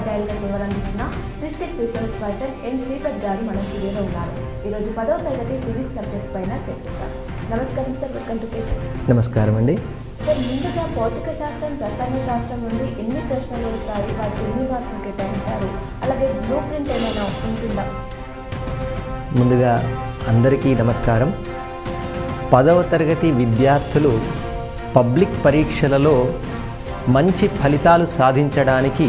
స్టైల్గా సేవలు అందిస్తున్న district resource person N Sripad గారు మన స్టూడియోలో ఉన్నారు ఈరోజు పదవ తరగతి ఫిజిక్స్ సబ్జెక్ట్ పైన చర్చిద్దాం. నమస్కారం సార్ వెల్కమ్ టు నమస్కారం అండి. సార్ ముందుగా భౌతిక శాస్త్రం రసాయన శాస్త్రం నుండి ఎన్ని ప్రశ్నలు వస్తాయి? వాటికి ఎన్ని మార్కులు కేటాయించారు? అలాగే బ్లూ ప్రింట్ ఏమైనా ఉంటుందా? ముందుగా అందరికీ నమస్కారం. పదవ తరగతి విద్యార్థులు పబ్లిక్ పరీక్షలలో మంచి ఫలితాలు సాధించడానికి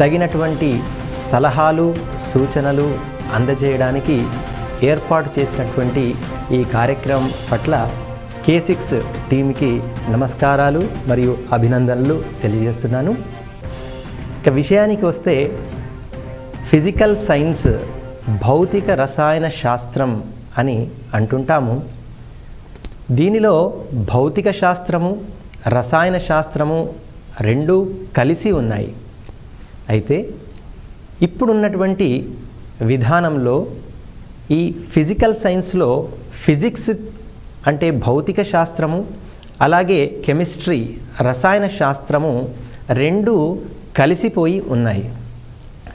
తగినటువంటి సలహాలు సూచనలు అందజేయడానికి ఏర్పాటు చేసినటువంటి ఈ కార్యక్రమం పట్ల కే సిక్స్ టీమ్కి నమస్కారాలు మరియు అభినందనలు తెలియజేస్తున్నాను. ఇక విషయానికి వస్తే ఫిజికల్ సైన్స్ భౌతిక రసాయన శాస్త్రం అని అంటుంటాము. దీనిలో భౌతిక శాస్త్రము రసాయన శాస్త్రము రెండు కలిసి ఉన్నాయి. అయితే ఇప్పుడున్నటువంటి విధానంలో ఈ ఫిజికల్ సైన్స్లో ఫిజిక్స్ అంటే భౌతిక శాస్త్రము అలాగే కెమిస్ట్రీ రసాయన శాస్త్రము రెండు కలిసిపోయి ఉన్నాయి.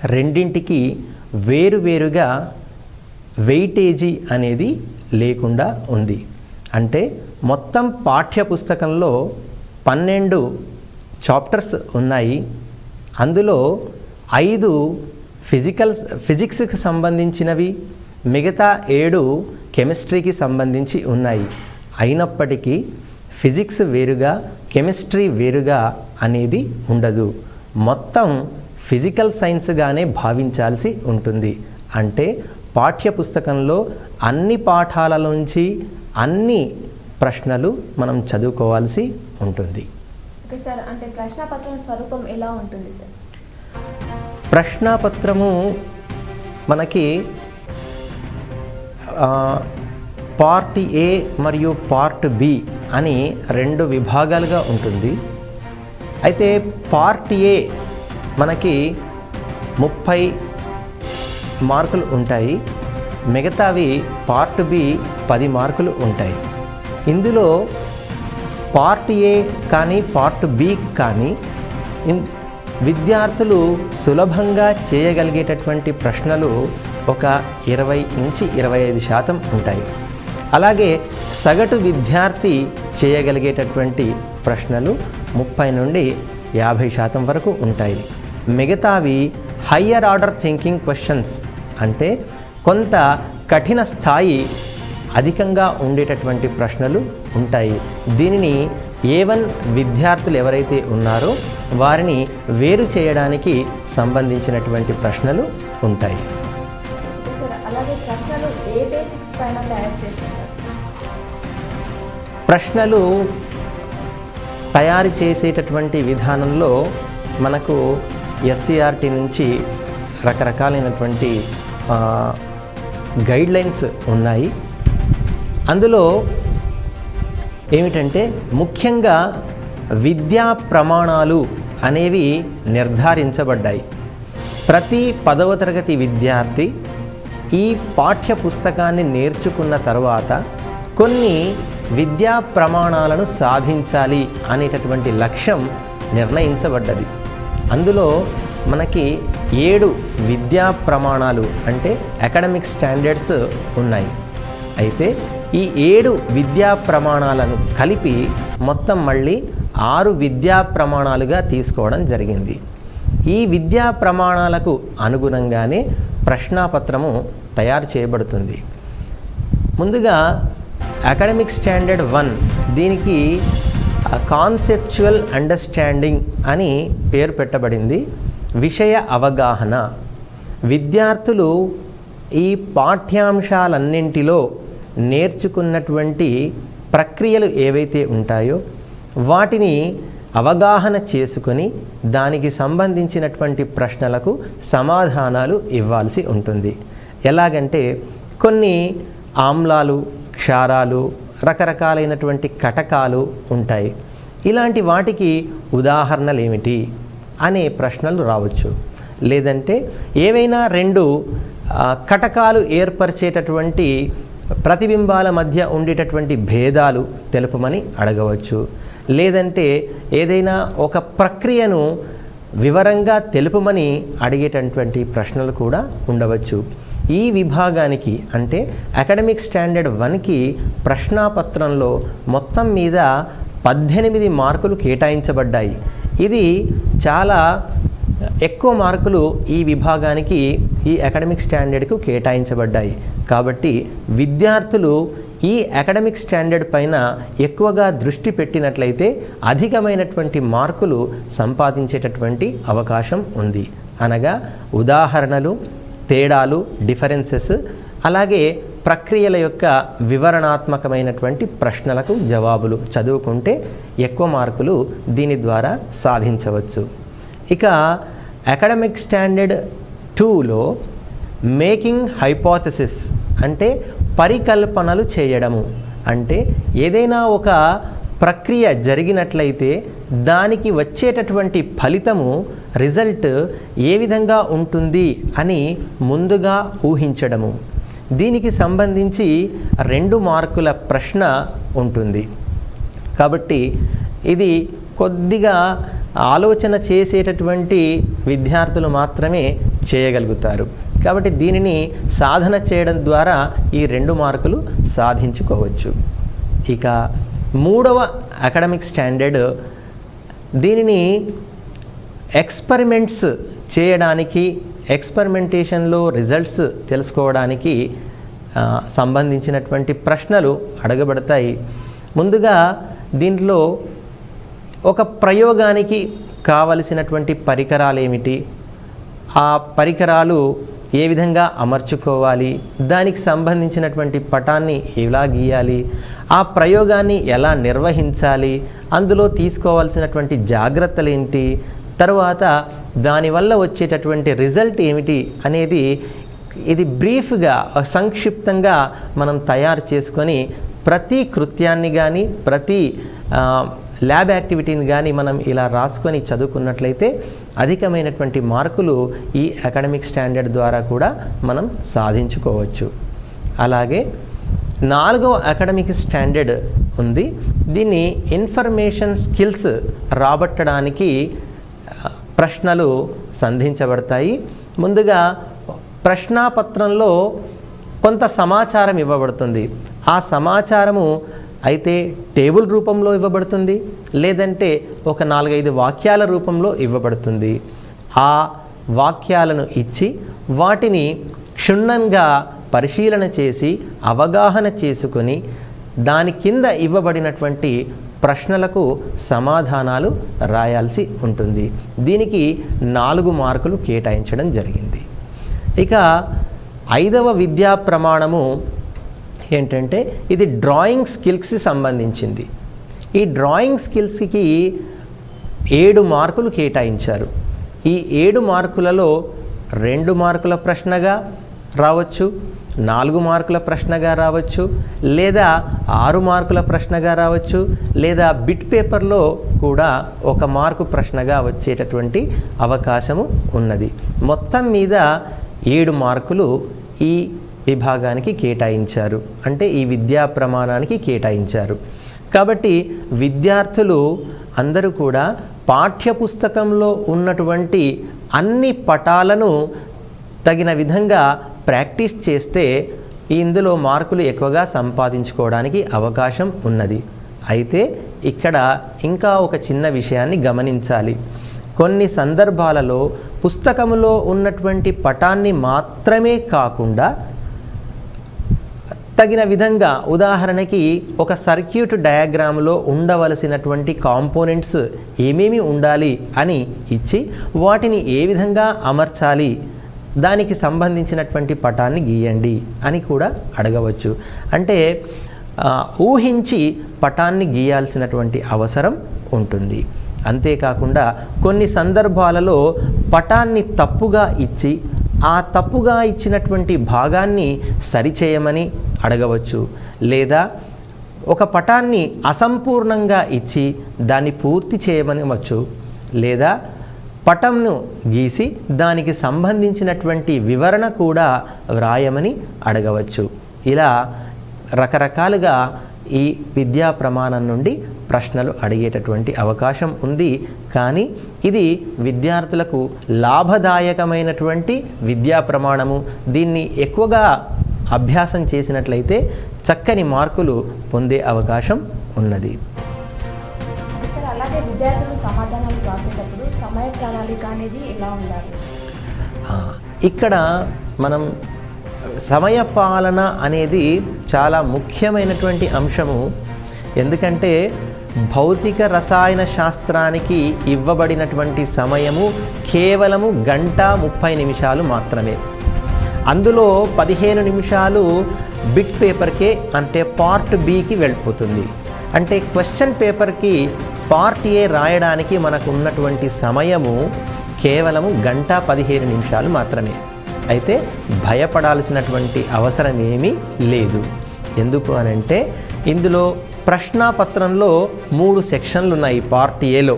రెండింటికి వేరువేరుగా వెయిటేజీ అనేది లేకుండా ఉంది. అంటే మొత్తం పాఠ్య పుస్తకంలో పన్నెండు చాప్టర్స్ ఉన్నాయి. అందులో ఐదు ఫిజికల్ ఫిజిక్స్కి సంబంధించినవి మిగతా ఏడు కెమిస్ట్రీకి సంబంధించి ఉన్నాయి. అయినప్పటికీ ఫిజిక్స్ వేరుగా కెమిస్ట్రీ వేరుగా అనేది ఉండదు. మొత్తం ఫిజికల్ సైన్స్గానే భావించాల్సి ఉంటుంది. అంటే పాఠ్య పుస్తకంలో అన్ని పాఠాలలోంచి అన్ని ప్రశ్నలు మనం చదువుకోవాల్సి ఉంటుంది. ఓకే సార్ అంటే ప్రశ్నపత్రం స్వరూపం ఎలా ఉంటుంది సార్? ప్రశ్నాపత్రము మనకి పార్ట్ ఏ మరియు పార్ట్ బి అని రెండు విభాగాలుగా ఉంటుంది. అయితే పార్ట్ ఏ మనకి ముప్పై మార్కులు ఉంటాయి. మిగతావి పార్ట్ బి పది మార్కులు ఉంటాయి. ఇందులో పార్ట్ ఏ కానీ పార్ట్ బి కానీ ఇన్- విద్యార్థులు సులభంగా చేయగలిగేటటువంటి ప్రశ్నలు ఒక ఇరవై నుంచి ఇరవై ఐదు శాతం ఉంటాయి. అలాగే సగటు విద్యార్థి చేయగలిగేటటువంటి ప్రశ్నలు ముప్పై నుండి యాభై శాతం వరకు ఉంటాయి. మిగతావి హయ్యర్ ఆర్డర్ థింకింగ్ క్వశ్చన్స్ అంటే కొంత కఠిన స్థాయి అధికంగా ఉండేటటువంటి ప్రశ్నలు ఉంటాయి. దీనిని ఏ వన్ విద్యార్థులు ఎవరైతే ఉన్నారో వారిని వేరు చేయడానికి సంబంధించినటువంటి ప్రశ్నలు ఉంటాయి. ప్రశ్నలు తయారు చేసేటటువంటి విధానంలో మనకు ఎస్సీఆర్టీ నుంచి రకరకాలైనటువంటి గైడ్లైన్స్ ఉన్నాయి. అందులో ఏమిటంటే ముఖ్యంగా విద్యా ప్రమాణాలు అనేవి నిర్ధారించబడ్డాయి. ప్రతి పదవ తరగతి విద్యార్థి ఈ పాఠ్య పుస్తకాన్ని నేర్చుకున్న తర్వాత కొన్ని విద్యా ప్రమాణాలను సాధించాలి అనేటటువంటి లక్ష్యం నిర్ణయించబడ్డది. అందులో మనకి ఏడు విద్యా ప్రమాణాలు అంటే అకాడమిక్ స్టాండర్డ్స్ ఉన్నాయి. అయితే ఈ ఏడు విద్యా ప్రమాణాలను కలిపి మొత్తం మళ్ళీ ఆరు విద్యా ప్రమాణాలుగా తీసుకోవడం జరిగింది. ఈ విద్యా ప్రమాణాలకు అనుగుణంగానే ప్రశ్నాపత్రము తయారు చేయబడుతుంది. ముందుగా అకాడమిక్ స్టాండర్డ్ వన్ దీనికి కాన్సెప్చువల్ అండర్స్టాండింగ్ అని పేరు పెట్టబడింది. విషయ అవగాహన. విద్యార్థులు ఈ పాఠ్యాంశాలన్నింటిలో నేర్చుకున్నటువంటి ప్రక్రియలు ఏవైతే ఉంటాయో వాటిని అవగాహన చేసుకొని దానికి సంబంధించినటువంటి ప్రశ్నలకు సమాధానాలు ఇవ్వాల్సి ఉంటుంది. ఎలాగంటే కొన్ని ఆమ్లాలు క్షారాలు రకరకాలైనటువంటి కటకాలు ఉంటాయి. ఇలాంటి వాటికి ఉదాహరణలు ఏమిటి అనే ప్రశ్నలు రావచ్చు. లేదంటే ఏవైనా రెండు కటకాలు ఏర్పరిచేటటువంటి ప్రతిబింబాల మధ్య ఉండేటటువంటి భేదాలు తెలుపమని అడగవచ్చు. లేదంటే ఏదైనా ఒక ప్రక్రియను వివరంగా తెలుపమని అడిగేటటువంటి ప్రశ్నలు కూడా ఉండవచ్చు. ఈ విభాగానికి అంటే అకాడమిక్ స్టాండర్డ్ వన్కి ప్రశ్నాపత్రంలో మొత్తం మీద పద్దెనిమిది మార్కులు కేటాయించబడ్డాయి. ఇది చాలా ఎక్కువ మార్కులు ఈ విభాగానికి ఈ అకాడమిక్ స్టాండర్డ్కు కేటాయించబడ్డాయి. కాబట్టి విద్యార్థులు ఈ అకాడమిక్ స్టాండర్డ్ పైన ఎక్కువగా దృష్టి పెట్టినట్లయితే అధికమైనటువంటి మార్కులు సంపాదించేటటువంటి అవకాశం ఉంది. అనగా ఉదాహరణలు తేడాలు డిఫరెన్సెస్ అలాగే ప్రక్రియల యొక్క వివరణాత్మకమైనటువంటి ప్రశ్నలకు జవాబులు. చదువుకుంటే ఎక్కువ మార్కులు దీని ద్వారా సాధించవచ్చు. ఇక అకాడమిక్ స్టాండర్డ్ టూలో మేకింగ్ హైపోథసిస్ అంటే పరికల్పనలు చేయడము. అంటే ఏదైనా ఒక ప్రక్రియ జరిగినట్లయితే దానికి వచ్చేటటువంటి ఫలితము రిజల్ట్ ఏ విధంగా ఉంటుంది అని ముందుగా ఊహించడము. దీనికి సంబంధించి రెండు మార్కుల ప్రశ్న ఉంటుంది. కాబట్టి ఇది కొద్దిగా ఆలోచన చేసేటటువంటి విద్యార్థులు మాత్రమే చేయగలుగుతారు. కాబట్టి దీనిని సాధన చేయడం ద్వారా ఈ రెండు మార్కులు సాధించుకోవచ్చు. ఇక మూడవ అకాడమిక్ స్టాండర్డ్ దీనిని ఎక్స్పెరిమెంట్స్ చేయడానికి ఎక్స్పెరిమెంటేషన్లో రిజల్ట్స్ తెలుసుకోవడానికి సంబంధించినటువంటి ప్రశ్నలు అడగబడతాయి. ముందుగా దీంట్లో ఒక ప్రయోగానికి కావలసినటువంటి పరికరాలు ఏమిటి ఆ పరికరాలు ఏ విధంగా అమర్చుకోవాలి? దానికి సంబంధించినటువంటి పటాన్ని ఎలా గీయాలి? ఆ ప్రయోగాన్ని ఎలా నిర్వహించాలి? అందులో తీసుకోవాల్సినటువంటి జాగ్రత్తలు ఏంటి? తర్వాత దానివల్ల వచ్చేటటువంటి రిజల్ట్ ఏమిటి అనేది ఇది బ్రీఫ్గా సంక్షిప్తంగా మనం తయారు చేసుకొని ప్రతి కృత్యాన్ని కానీ ప్రతి ల్యాబ్ యాక్టివిటీని కానీ మనం ఇలా రాసుకొని చదువుకున్నట్లయితే అధికమైనటువంటి మార్కులు ఈ అకాడమిక్ స్టాండర్డ్ ద్వారా కూడా మనం సాధించుకోవచ్చు. అలాగే నాలుగవ అకాడమిక్ స్టాండర్డ్ ఉంది. దీన్ని ఇన్ఫర్మేషన్ స్కిల్స్ రాబట్టడానికి ప్రశ్నలు సంధించబడతాయి. ముందుగా ప్రశ్నాపత్రంలో కొంత సమాచారం ఇవ్వబడుతుంది. ఆ సమాచారము అయితే టేబుల్ రూపంలో ఇవ్వబడుతుంది లేదంటే ఒక నాలుగైదు వాక్యాల రూపంలో ఇవ్వబడుతుంది. ఆ వాక్యాలను ఇచ్చి వాటిని క్షుణ్ణంగా పరిశీలన చేసి అవగాహన చేసుకొని దాని కింద ఇవ్వబడినటువంటి ప్రశ్నలకు సమాధానాలు రాయాల్సి ఉంటుంది. దీనికి నాలుగు మార్కులు కేటాయించడం జరిగింది. ఇక ఐదవ విద్యా ప్రమాణము ఏంటంటే ఇది డ్రాయింగ్ స్కిల్స్కి సంబంధించింది. ఈ డ్రాయింగ్ స్కిల్స్కి ఏడు మార్కులు కేటాయించారు. ఈ ఏడు మార్కులలో రెండు మార్కుల ప్రశ్నగా రావచ్చు నాలుగు మార్కుల ప్రశ్నగా రావచ్చు లేదా ఆరు మార్కుల ప్రశ్నగా రావచ్చు లేదా బిట్ పేపర్లో కూడా ఒక మార్కు ప్రశ్నగా వచ్చేటటువంటి అవకాశము ఉన్నది. మొత్తం మీద ఏడు మార్కులు ఈ విభాగానికి కేటాయించారు. అంటే ఈ విద్యా ప్రమాణానికి కేటాయించారు. కాబట్టి విద్యార్థులు అందరూ కూడా పాఠ్యపుస్తకంలో ఉన్నటువంటి అన్ని పటాలను తగిన విధంగా ప్రాక్టీస్ చేస్తే ఇందులో మార్కులు ఎక్కువగా సంపాదించుకోవడానికి అవకాశం ఉన్నది. అయితే ఇక్కడ ఇంకా ఒక చిన్న విషయాన్ని గమనించాలి. కొన్ని సందర్భాలలో పుస్తకంలో ఉన్నటువంటి పటాన్ని మాత్రమే కాకుండా తగిన విధంగా ఉదాహరణకి ఒక సర్క్యూట్ డయాగ్రామ్లో ఉండవలసినటువంటి కాంపోనెంట్స్ ఏమేమి ఉండాలి అని ఇచ్చి వాటిని ఏ విధంగా అమర్చాలి దానికి సంబంధించినటువంటి పటాన్ని గీయండి అని కూడా అడగవచ్చు. అంటే ఊహించి పటాన్ని గీయాల్సినటువంటి అవసరం ఉంటుంది. అంతేకాకుండా కొన్ని సందర్భాలలో పటాన్ని తప్పుగా ఇచ్చి ఆ తప్పుగా ఇచ్చినటువంటి భాగాన్ని సరిచేయమని అడగవచ్చు. లేదా ఒక పటాన్ని అసంపూర్ణంగా ఇచ్చి దాన్ని పూర్తి చేయమనవచ్చు లేదా పటంను గీసి దానికి సంబంధించినటువంటి వివరణ కూడా వ్రాయమని అడగవచ్చు. ఇలా రకరకాలుగా ఈ విద్యా ప్రమాణం నుండి ప్రశ్నలు అడిగేటటువంటి అవకాశం ఉంది. కానీ ఇది విద్యార్థులకు లాభదాయకమైనటువంటి విద్యా ప్రమాణము. దీన్ని ఎక్కువగా అభ్యాసం చేసినట్లయితే చక్కని మార్కులు పొందే అవకాశం ఉన్నది. సార్ అలాగే విద్యార్థులు సమాధానం రాసేటప్పుడు సమయ ప్రణాళిక అనేది ఎలా ఉండాలి? ఆ, ఇక్కడ మనం సమయ పాలన అనేది చాలా ముఖ్యమైనటువంటి అంశము. ఎందుకంటే భౌతిక రసాయన శాస్త్రానికి ఇవ్వబడినటువంటి సమయము కేవలము గంట ముప్పై నిమిషాలు మాత్రమే. అందులో పదిహేను నిమిషాలు బిట్ పేపర్కే అంటే పార్ట్ బికి వెళ్ళిపోతుంది. అంటే క్వశ్చన్ పేపర్కి పార్ట్ ఏ రాయడానికి మనకు ఉన్నటువంటి సమయము కేవలము గంట పదిహేను నిమిషాలు మాత్రమే. అయితే భయపడాల్సినటువంటి అవసరం ఏమీ లేదు. ఎందుకు అనంటే ఇందులో ప్రశ్నాపత్రంలో మూడు సెక్షన్లు ఉన్నాయి పార్ట్ ఏలో.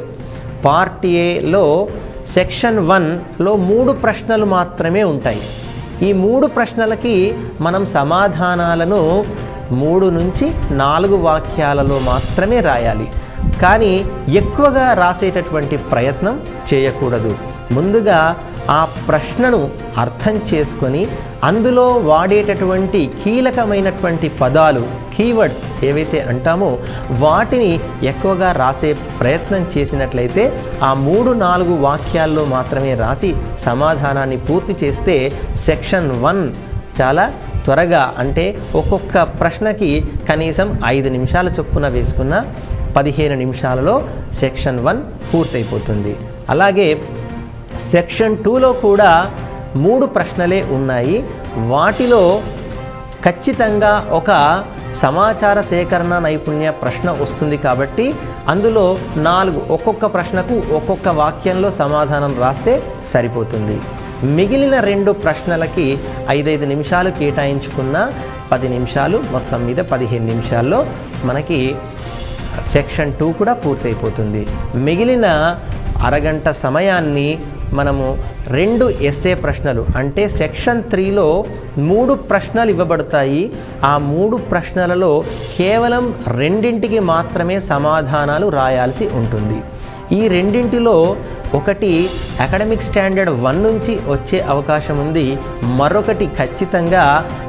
పార్ట్ ఏలో సెక్షన్ వన్లో మూడు ప్రశ్నలు మాత్రమే ఉంటాయి. ఈ మూడు ప్రశ్నలకి మనం సమాధానాలను మూడు నుంచి నాలుగు వాక్యాలలో మాత్రమే రాయాలి. కానీ ఎక్కువగా రాసేటటువంటి ప్రయత్నం చేయకూడదు. ముందుగా ఆ ప్రశ్నను అర్థం చేసుకొని అందులో వాడేటటువంటి కీలకమైనటువంటి పదాలు కీవర్డ్స్ ఏవైతే అంటామో వాటిని ఎక్కువగా రాసే ప్రయత్నం చేసినట్లయితే ఆ మూడు నాలుగు వాక్యాల్లో మాత్రమే రాసి సమాధానాన్ని పూర్తి చేస్తే సెక్షన్ వన్ చాలా త్వరగా అంటే ఒక్కొక్క ప్రశ్నకి కనీసం ఐదు నిమిషాల చొప్పున వేసుకున్న పదిహేను నిమిషాలలో సెక్షన్ వన్ పూర్తయిపోతుంది. అలాగే సెక్షన్ టూలో కూడా మూడు ప్రశ్నలే ఉన్నాయి. వాటిలో ఖచ్చితంగా ఒక సమాచార సేకరణ నైపుణ్య ప్రశ్న వస్తుంది కాబట్టి అందులో నాలుగు ఒక్కొక్క ప్రశ్నకు ఒక్కొక్క వాక్యంలో సమాధానం రాస్తే సరిపోతుంది. మిగిలిన రెండు ప్రశ్నలకి ఐదైదు నిమిషాలు కేటాయించుకున్న పది నిమిషాలు మొత్తం మీద పదిహేను నిమిషాల్లో మనకి సెక్షన్ టూ కూడా పూర్తయిపోతుంది. మిగిలిన అరగంట సమయాన్ని మనము రెండు ఎస్ఏ ప్రశ్నలు అంటే సెక్షన్ త్రీలో మూడు ప్రశ్నలు ఇవ్వబడతాయి. ఆ మూడు ప్రశ్నలలో కేవలం రెండింటికి మాత్రమే సమాధానాలు రాయాల్సి ఉంటుంది. ఈ రెండింటిలో ఒకటి అకాడమిక్ స్టాండర్డ్ వన్ నుంచి వచ్చే అవకాశం ఉంది. మరొకటి ఖచ్చితంగా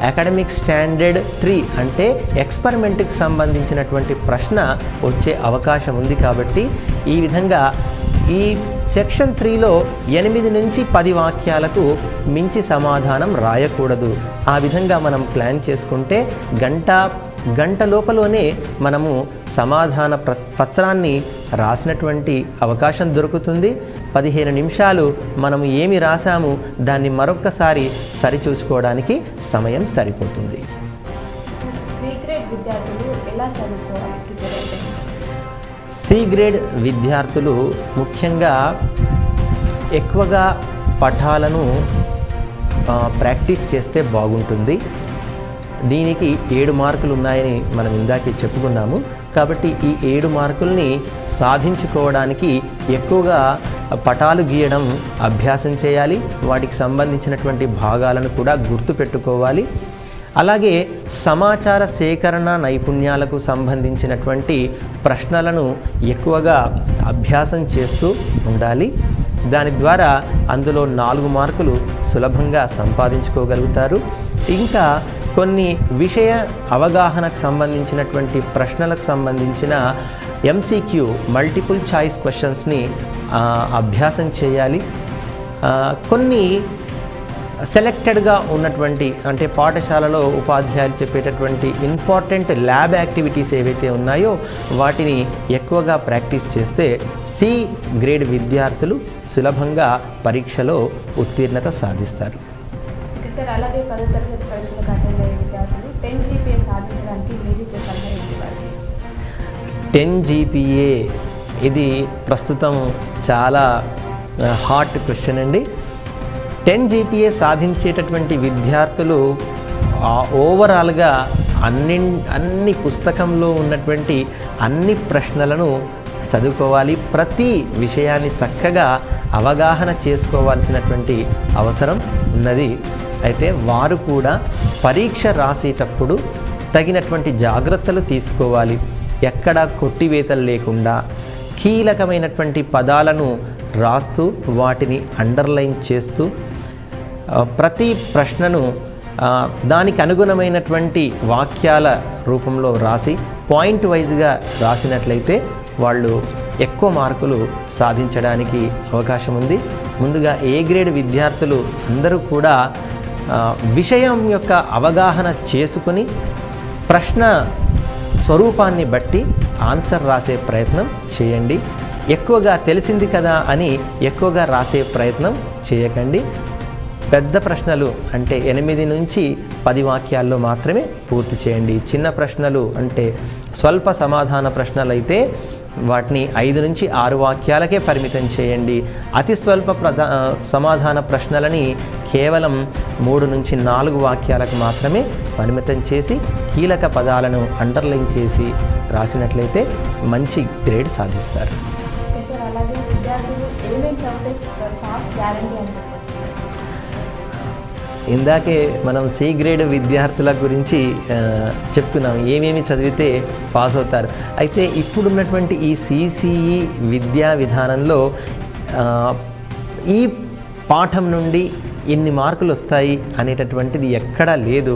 అకాడమిక్ స్టాండర్డ్ త్రీ అంటే ఎక్స్పెరిమెంట్కి సంబంధించినటువంటి ప్రశ్న వచ్చే అవకాశం ఉంది కాబట్టి ఈ విధంగా ఈ సెక్షన్ త్రీలో ఎనిమిది నుంచి పది వాక్యాలకు మించి సమాధానం రాయకూడదు. ఆ విధంగా మనం ప్లాన్ చేసుకుంటే గంట గంట లోపలనే మనము సమాధాన ప్ర పత్రాన్ని రాసినటువంటి అవకాశం దొరుకుతుంది. పదిహేను నిమిషాలు మనము ఏమి రాసాము దాన్ని మరొక్కసారి సరిచూసుకోవడానికి సమయం సరిపోతుంది. విద్యార్థులు ఎలా చదువుకోవాలి? సి గ్రేడ్ విద్యార్థులు ముఖ్యంగా ఎక్కువగా పఠాలను ప్రాక్టీస్ చేస్తే బాగుంటుంది. దీనికి ఏడు మార్కులు ఉన్నాయని మనం ఇందాకే చెప్పుకున్నాము. కాబట్టి ఈ ఏడు మార్కుల్ని సాధించుకోవడానికి ఎక్కువగా పటాలు గీయడం అభ్యాసం చేయాలి. వాటికి సంబంధించినటువంటి భాగాలను కూడా గుర్తుపెట్టుకోవాలి. అలాగే సమాచార సేకరణ నైపుణ్యాలకు సంబంధించినటువంటి ప్రశ్నలను ఎక్కువగా అభ్యాసం చేస్తూ ఉండాలి. దాని ద్వారా అందులో నాలుగు మార్కులు సులభంగా సంపాదించుకోగలుగుతారు. ఇంకా కొన్ని విషయ అవగాహనకు సంబంధించినటువంటి ప్రశ్నలకు సంబంధించిన ఎంసీక్యూ మల్టిపుల్ చాయిస్ క్వశ్చన్స్ని అభ్యాసం చేయాలి. కొన్ని సెలెక్టెడ్గా ఉన్నటువంటి అంటే పాఠశాలలో ఉపాధ్యాయులు చెప్పేటటువంటి ఇంపార్టెంట్ ల్యాబ్ యాక్టివిటీస్ ఏవైతే ఉన్నాయో వాటిని ఎక్కువగా ప్రాక్టీస్ చేస్తే సి గ్రేడ్ విద్యార్థులు సులభంగా పరీక్షలో ఉత్తీర్ణత సాధిస్తారు. ఓకే సార్ అలాగే పదో తరగతి పరీక్షలకు అటెండ్ అయ్యే విద్యార్థులు టెన్ జీపీఏ సాధించడానికి మీరు ఇచ్చే సలహా ఏంటి వారికి టెన్ జీపీఏ ఇది ప్రస్తుతం చాలా హాట్ క్వశ్చన్ అండి. టెన్ జీపీఏ సాధించేటటువంటి విద్యార్థులు ఓవరాల్గా అన్ని అన్ని పుస్తకంలో ఉన్నటువంటి అన్ని ప్రశ్నలను చదువుకోవాలి. ప్రతి విషయాన్ని చక్కగా అవగాహన చేసుకోవాల్సినటువంటి అవసరం ఉన్నది. అయితే వారు కూడా పరీక్ష రాసేటప్పుడు తగినటువంటి జాగ్రత్తలు తీసుకోవాలి. ఎక్కడా కొట్టివేతలు లేకుండా కీలకమైనటువంటి పదాలను రాస్తూ వాటిని అండర్లైన్ చేస్తూ ప్రతి ప్రశ్నను దానికి అనుగుణమైనటువంటి వాక్యాల రూపంలో రాసి పాయింట్ వైజ్గా రాసినట్లయితే వాళ్ళు ఎక్కువ మార్కులు సాధించడానికి అవకాశం ఉంది. ముందుగా ఏ గ్రేడ్ విద్యార్థులు అందరూ కూడా విషయం యొక్క అవగాహన చేసుకుని ప్రశ్న స్వరూపాన్ని బట్టి ఆన్సర్ రాసే ప్రయత్నం చేయండి. ఎక్కువగా తెలిసింది కదా అని ఎక్కువగా రాసే ప్రయత్నం చేయకండి. పెద్ద ప్రశ్నలు అంటే ఎనిమిది నుంచి పది వాక్యాల్లో మాత్రమే పూర్తి చేయండి. చిన్న ప్రశ్నలు అంటే స్వల్ప సమాధాన ప్రశ్నలు అయితే వాటిని ఐదు నుంచి ఆరు వాక్యాలకే పరిమితం చేయండి. అతి స్వల్ప ప్రధా సమాధాన ప్రశ్నలని కేవలం మూడు నుంచి నాలుగు వాక్యాలకు మాత్రమే పరిమితం చేసి కీలక పదాలను అండర్లైన్ చేసి రాసినట్లయితే మంచి గ్రేడ్ సాధిస్తారు. సార్ అలాగే విద్యార్థులు ఏమేమి చదివితే ఫాస్ట్ గ్యారంటీ అని చెప్పారు ఇందాకే మనం సి గ్రేడ్ విద్యార్థుల గురించి చెప్తున్నాం. ఏమేమి చదివితే పాస్ అవుతారు. అయితే ఇప్పుడున్నటువంటి ఈ సిసిఈ విద్యా విధానంలో ఈ పాఠం నుండి ఎన్ని మార్కులు వస్తాయి అనేటటువంటిది ఎక్కడా లేదు.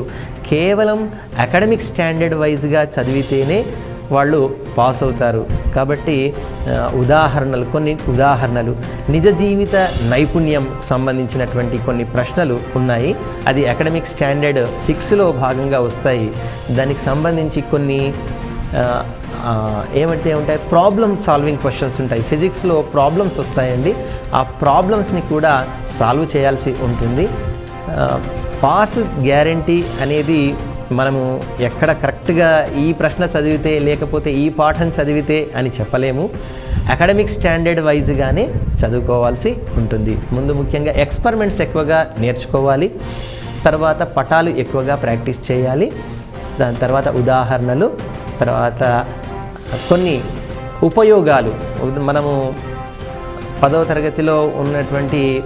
కేవలం అకాడమిక్ స్టాండర్డ్ వైజ్గా చదివితేనే వాళ్ళు పాస్ అవుతారు. కాబట్టి ఉదాహరణలు కొన్ని ఉదాహరణలు. నిజ జీవిత నైపుణ్యం సంబంధించినటువంటి కొన్ని ప్రశ్నలు ఉన్నాయి. అది అకాడమిక్ స్టాండర్డ్ సిక్స్లో భాగంగా వస్తాయి. దానికి సంబంధించి కొన్ని ఏమంటే ఉంటాయి? ప్రాబ్లమ్ సాల్వింగ్ క్వశ్చన్స్ ఉంటాయి. ఫిజిక్స్లో ప్రాబ్లమ్స్ వస్తాయండి. ఆ ప్రాబ్లమ్స్ని కూడా సాల్వ్ చేయాల్సి ఉంటుంది. పాస్ గ్యారంటీ అనేది మనము ఎక్కడ కరెక్ట్గా ఈ ప్రశ్న చదివితే లేకపోతే ఈ పాఠం చదివితే అని చెప్పలేము. అకాడమిక్ స్టాండర్డ్ వైజ్గానే చదువుకోవాల్సి ఉంటుంది. ముందు ముఖ్యంగా ఎక్స్పెరిమెంట్స్ ఎక్కువగా నేర్చుకోవాలి. తర్వాత పటాలు ఎక్కువగా ప్రాక్టీస్ చేయాలి. దాని తర్వాత ఉదాహరణలు తర్వాత కొన్ని ఉపయోగాలు. మనము పదవ తరగతిలో ఉన్నటువంటి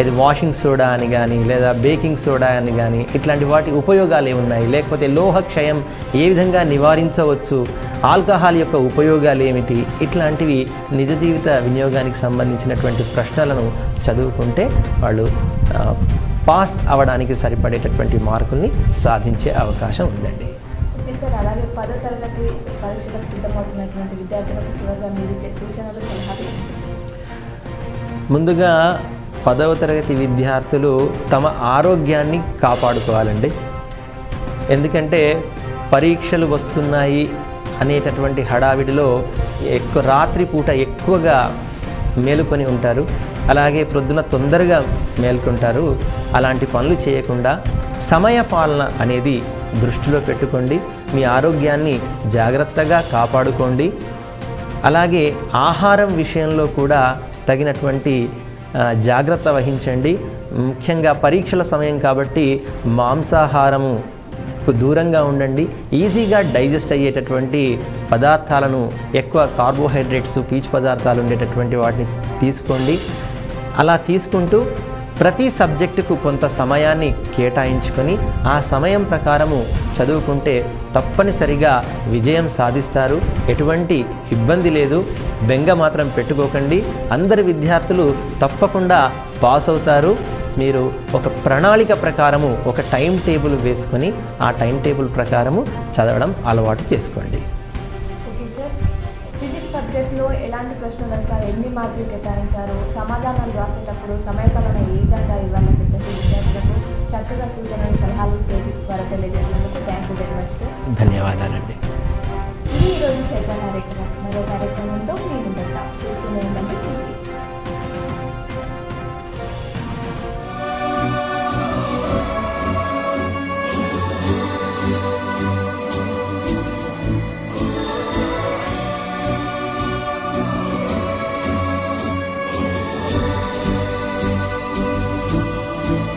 ఇది వాషింగ్ సోడా అని కానీ లేదా బేకింగ్ సోడా అని కానీ ఇట్లాంటి వాటి ఉపయోగాలు ఏమున్నాయి లేకపోతే లోహ క్షయం ఏ విధంగా నివారించవచ్చు? ఆల్కహాల్ యొక్క ఉపయోగాలు ఏమిటి? ఇట్లాంటివి నిజ జీవిత వినియోగానికి సంబంధించినటువంటి ప్రశ్నలను చదువుకుంటే వాళ్ళు పాస్ అవ్వడానికి సరిపడేటటువంటి మార్కుల్ని సాధించే అవకాశం ఉందండి. ఓకే సార్ అలాగే పదో తరగతి పరీక్షలకు సిద్ధమవుతున్నటువంటి విద్యార్థులకు చివరిగా మీరు ఇచ్చే సూచనలు సలహాలు? ఏంటి? ముందుగా పదవ తరగతి విద్యార్థులు తమ ఆరోగ్యాన్ని కాపాడుకోవాలండి. ఎందుకంటే పరీక్షలు వస్తున్నాయి అనేటటువంటి హడావిడిలో ఎక్కువ రాత్రిపూట ఎక్కువగా మేలుకొని ఉంటారు. అలాగే ప్రొద్దున తొందరగా మేల్కొంటారు. అలాంటి పనులు చేయకుండా సమయ పాలన అనేది దృష్టిలో పెట్టుకోండి. మీ ఆరోగ్యాన్ని జాగ్రత్తగా కాపాడుకోండి. అలాగే ఆహారం విషయంలో కూడా తగినటువంటి జాగ్రత్త వహించండి. ముఖ్యంగా పరీక్షల సమయం కాబట్టి మాంసాహారము దూరంగా ఉండండి. ఈజీగా డైజెస్ట్ అయ్యేటటువంటి పదార్థాలను ఎక్కువ కార్బోహైడ్రేట్స్ పీచు పదార్థాలు ఉండేటటువంటి వాటిని తీసుకోండి. అలా తీసుకుంటూ ప్రతి సబ్జెక్టుకు కొంత సమయాన్ని కేటాయించుకొని ఆ సమయం ప్రకారము చదువుకుంటే తప్పనిసరిగా విజయం సాధిస్తారు. ఎటువంటి ఇబ్బంది లేదు. బెంగ మాత్రం పెట్టుకోకండి. అందరి విద్యార్థులు తప్పకుండా పాస్ అవుతారు. మీరు ఒక ప్రణాళిక ప్రకారము ఒక టైం టేబుల్ వేసుకొని ఆ టైం టేబుల్ ప్రకారము చదవడం అలవాటు చేసుకోండి. ఫిజిక్స్ సబ్జెక్ట్లో ఎలాంటి ప్రశ్నలు వస్తాయి? ఎన్ని మార్కులు కేటాయించారు? సమాధానాలు రాసేటప్పుడు సమయపాలన ఏ విధంగా ఇవ్వాలని చెప్పేసి విద్యార్థులకు చక్కగా సూచనలు సలహాలు బేసిక్స్ ద్వారా తెలియజేసినందుకు thank you very much sir. ధన్యవాదాలండి. ఇది ఈరోజు చైతన్య రేఖ మరో కార్యక్రమం